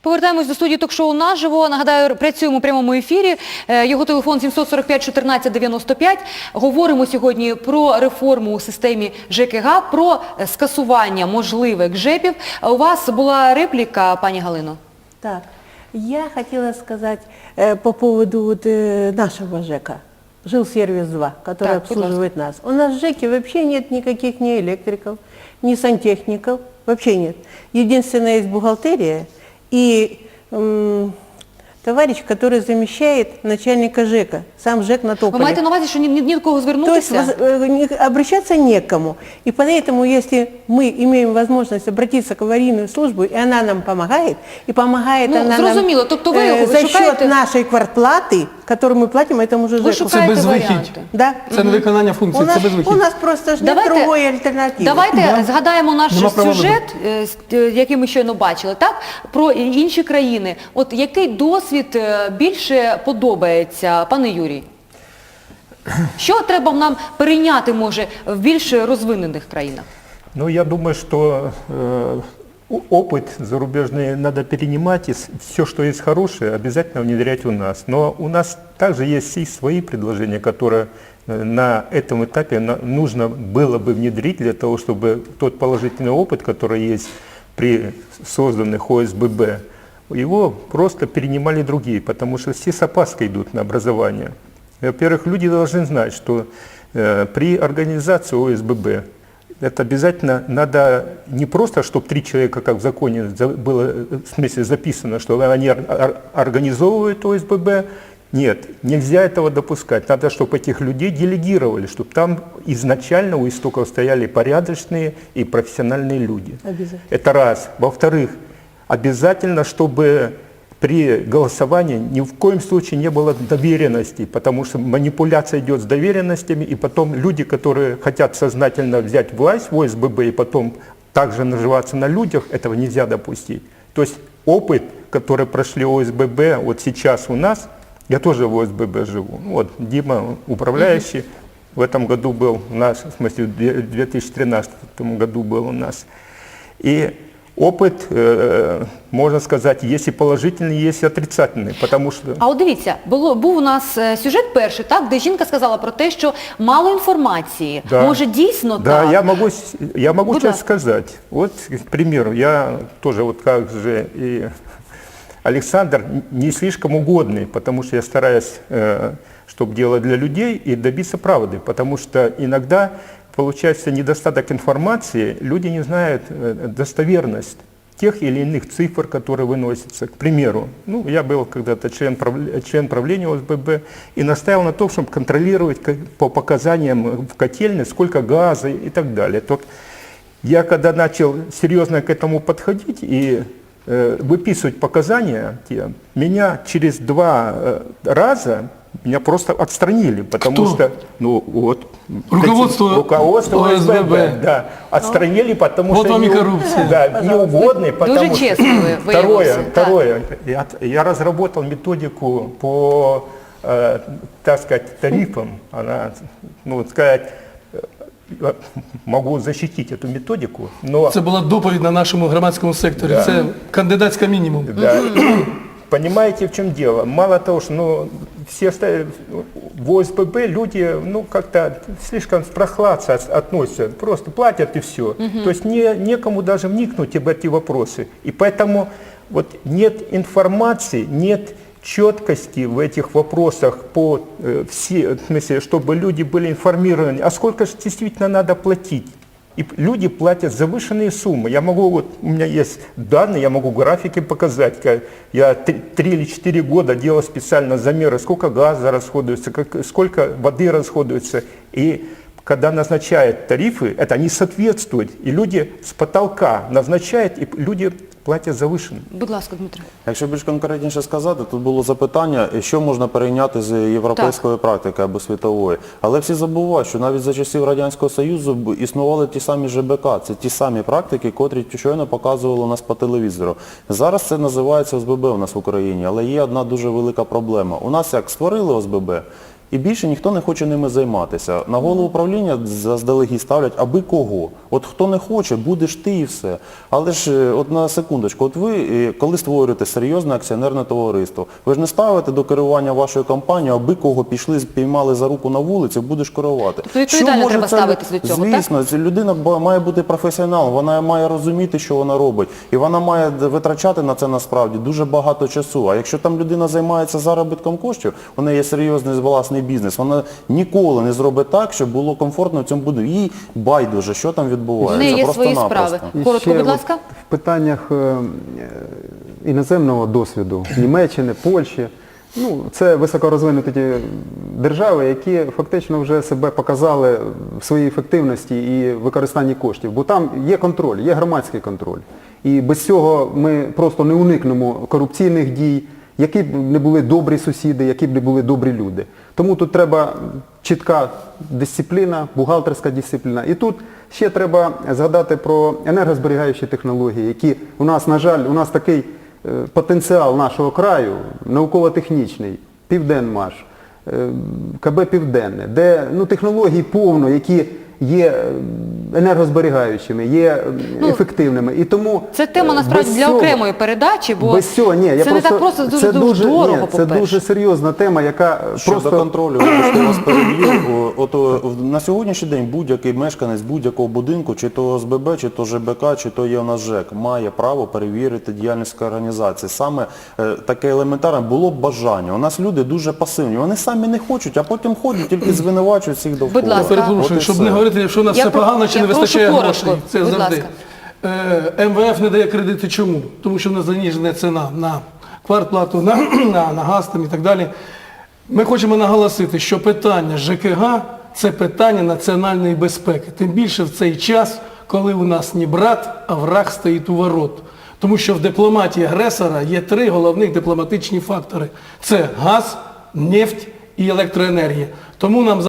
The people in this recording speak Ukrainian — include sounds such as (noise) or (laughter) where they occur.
Повертаємось до студії ток-шоу наживо. Нагадаю, працюємо у прямому ефірі. Е, Його телефон 745 14 95. Говоримо сьогодні про реформу у системі ЖКГ, про е, скасування можливих ЖЕПів. А У вас була репліка, пані Галино? Так, я хотела сказать э, по поводу вот, э, нашего ЖЭКа. Жилсервис 2, который Так, будь обслуживает нас. У нас в ЖЭКе вообще нет никаких ни электриков, ни сантехников, вообще нет. Единственное, есть бухгалтерия и товарищ, который замещает начальника ЖЭКа, сам ЖЭК на Ви Тополе. маєте на увазі, що ні, ні, ні до кого То есть звернутися? воз- э, не- обращаться некому. И поэтому, если мы имеем возможность обратиться к аварийную службу, и она нам помогает, и помогает Ну, она зрозуміло. нам Тобто ви э, за шукаєте- счет нашей квартплаты, которую мы платим этому же Ви ЖЭКу. Це шукаєте безвихідь. варіанти. Да? Це не виконання функцій, У нас, це безвихідь. у нас просто ж нет другой альтернативы. Давайте Да. згадаємо наш Нема права сюжет, е, с- е, який ми щойно бачили, так? Про інші країни. От який досвід е, більше подобається, пане Юрій? Що треба нам перейняти, може, в більш розвинених країнах? Ну, я думаю, что э, опыт зарубежный надо перенимать, и все, что есть хорошее, обязательно внедрять у нас. Но у нас также есть и свои предложения, которые э, на этом этапе нужно было бы внедрить для того, чтобы тот положительный опыт, который есть при созданных ОСББ, его просто перенимали другие, потому что все с опаской идут на образование. Во-первых, люди должны знать, что э, при организации ОСББ это обязательно надо не просто, чтобы три человека, как в законе за- было э, в смысле записано, что они ор- ор- организовывают ОСББ. Нет, нельзя этого допускать. Надо, чтобы этих людей делегировали, чтобы там изначально у истоков стояли порядочные и профессиональные люди. Обязательно. Это раз. Во-вторых, обязательно, чтобы при голосовании ни в коем случае не было доверенности, потому что манипуляция идет с доверенностями, и потом люди, которые хотят сознательно взять власть в ОСББ и потом также наживаться на людях, этого нельзя допустить. То есть опыт, который прошли ОСББ вот сейчас у нас, я тоже в ОСББ живу. Ну Вот Дима, управляющий, в этом году был у нас, в смысле в две- 2013 году был у нас. И опыт, э, можно сказать, есть и положительный, есть и отрицательный, потому что... А от дивіться, було, був у нас е, сюжет перший, так, де жінка сказала про те, що мало інформації. Да. Може дійсно Да, так? я могу, с- я могу Будь что ласка. сказать. Вот, к примеру, я тоже вот как же и Александр не слишком угодный, потому что я стараюсь, чтобы делать для людей и добиться правды, потому что иногда получается недостаток информации, люди не знают э, достоверность тех или иных цифр, которые выносятся. К примеру, ну, я был когда-то член, член правления ОСББ и настаивал на том, чтобы контролировать по показаниям в котельной, сколько газа и так далее. Только я когда начал серьезно к этому подходить и э, выписывать показания, те, меня через два э, раза меня просто отстранили, потому Кто? что, ну вот, Руководство руководство ОСББ, ОСББ. да, отстранили, потому Вот что вам и не- коррупция. да, неугодный, потому что честно (clears throat) вы второе, выявился, да. второе, я, я разработал методику по, э, так сказать, тарифам, она, ну вот сказать, э, могу защитить эту методику, но Це була доповідь на нашому громадському секторі. Да. Це кандидатська мінімум. Да. Понимаете, в чем дело? Мало того, что ну, все в ОСББ люди ну, как-то слишком прохладно относятся, просто платят и все. То есть не, некому даже вникнуть в эти вопросы. И поэтому вот нет информации, нет четкости в этих вопросах по э, все, в смысле, чтобы люди были информированы, а сколько же действительно надо платить. И п- люди платят завышенные суммы. Я могу, вот у меня есть данные, я могу графики показать. как Я три три или четыре года делал специально замеры, сколько газа расходуется, как, сколько воды расходуется. И когда назначают тарифы, это не соответствует. И люди с потолка назначают, и люди платят завышенно. Будь ласка, Дмитро. Якщо більш конкретніше сказати, тут було запитання, що можна перейняти з європейської практики або світової. Але всі забувають, що навіть за часів Радянського Союзу б- існували ті самі ЖБК, це ті самі практики, котрі щойно показували у нас по телевізору. Зараз це називається ОСББ у нас в Україні, але є одна дуже велика проблема. У нас як створили ОСББ, і більше ніхто не хоче ними займатися. На голову управління заздалегідь ставлять аби кого. От хто не хоче, будеш ти і все. Але ж е, от на секундочку, от ви, е, коли створюєте серйозне акціонерне товариство, ви ж не ставите до керування вашої компанії, аби кого пішли, піймали за руку на вулиці, будеш керувати. Тобто відповідально Що може треба ця ставитись до цього. Звісно, людина має бути професіоналом, вона має розуміти, що вона робить. І вона має витрачати на це насправді дуже багато часу. А якщо там людина займається заробітком коштів, у неї є серйозний власний бізнес, вона ніколи не зробить так, щоб було комфортно в цьому будинку. Їй байдуже, що там В відбувається. неї є свої просто-напросто. справи. І Коротко, ще будь от. В питаннях е, е, іноземного досвіду Німеччини, Польщі. Ну, це високорозвинуті ті держави, які фактично вже себе показали в своїй ефективності і використанні коштів. Бо там є контроль, є громадський контроль. І без цього ми просто не уникнемо корупційних дій, які б не були добрі сусіди, які б не були добрі люди. Тому тут треба чітка дисципліна, бухгалтерська дисципліна. І тут ще треба згадати про енергозберігаючі технології, які у нас, на жаль, у нас такий е, потенціал нашого краю, науково-технічний, Південмаш, е, КБ Південне, де ну, технології повно, які є е, енергозберігаючими, є е, ефективними. І тому Ну, Це тема е, насправді без для цього- окремої передачі, бо без цього, ні, я це не так просто дуже, це дуже дорого, ні, це дуже серйозна тема, яка Щодо просто контролю, вас переб'ю. От на сьогоднішній день будь-який мешканець будь-якого будинку, чи то ОСББ, чи то ЖБК, чи то є у нас ЖЕК, має право перевірити діяльність організації. Саме е, таке елементарне було б бажання. У нас люди дуже пасивні. Вони самі не хочуть, а потім ходять, тільки звинувачують всіх довкола. Будь ласка. Перепрошую, От щоб не говорити, що у нас Я все про- погано чи я не вистачає коротко, грошей. Це будь завжди. ласка. Е, МВФ не дає кредити чому? Тому що в нас заніжена ціна на квартплату, на, (clears throat) на, на газ там і так далі. Ми хочемо наголосити, що питання ЖКГ це питання національної безпеки. Тим більше в цей час, коли у нас не брат, а враг стоїть у ворот. Тому що в дипломатії агресора є три головних дипломатичні фактори: це газ, нефть і електроенергія. Тому нам